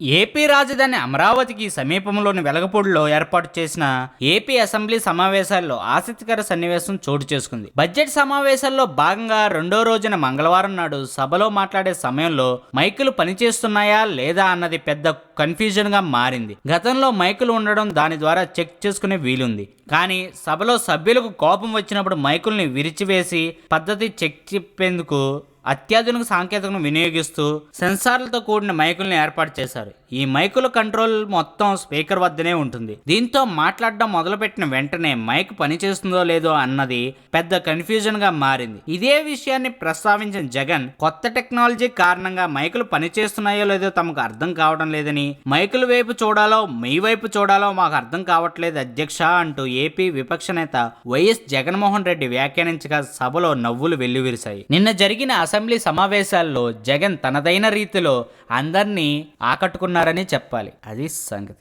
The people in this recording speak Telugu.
ఏపీ రాజధాని అమరావతికి సమీపంలోని వెలగపూడిలో ఏర్పాటు చేసిన ఏపీ అసెంబ్లీ సమావేశాల్లో ఆసక్తికర సన్నివేశం చోటు చేసుకుంది. బడ్జెట్ సమావేశాల్లో భాగంగా రెండో రోజున మంగళవారం నాడు సభలో మాట్లాడే సమయంలో మైకులు పనిచేస్తున్నాయా లేదా అన్నది పెద్ద కన్ఫ్యూజన్గా మారింది. గతంలో మైకులు ఉండడం దాని ద్వారా చెక్ చేసుకునే వీలుంది. కానీ సభలో సభ్యులకు కోపం వచ్చినప్పుడు మైకుల్ని విరిచివేసి పద్ధతి చెక్ చెప్పేందుకు అత్యాధునిక సాంకేతికను వినియోగిస్తూ సెన్సార్లతో కూడిన మైకుల్ని ఏర్పాటు చేశారు. ఈ మైకుల కంట్రోల్ మొత్తం స్పీకర్ వద్దనే ఉంటుంది. దీంతో మాట్లాడడం మొదలుపెట్టిన వెంటనే మైక్ పనిచేస్తుందో లేదో అన్నది పెద్ద కన్ఫ్యూజన్గా మారింది. ఇదే విషయాన్ని ప్రస్తావించిన జగన్ కొత్త టెక్నాలజీ కారణంగా మైకులు పనిచేస్తున్నాయో లేదో తమకు అర్థం కావడం లేదని మైకుల వైపు చూడాలో మీ వైపు చూడాలో మాకు అర్థం కావట్లేదు అధ్యక్ష అంటూ ఏపీ విపక్ష నేత వైఎస్ జగన్మోహన్ రెడ్డి వ్యాఖ్యానించగా సభలో నవ్వులు వెల్లువిరిశాయి. నిన్న జరిగిన అసెంబ్లీ సమావేశాల్లో జగన్ తనదైన రీతిలో అందరినీ ఆకట్టుకున్నారని చెప్పాలి. అది సంగతి.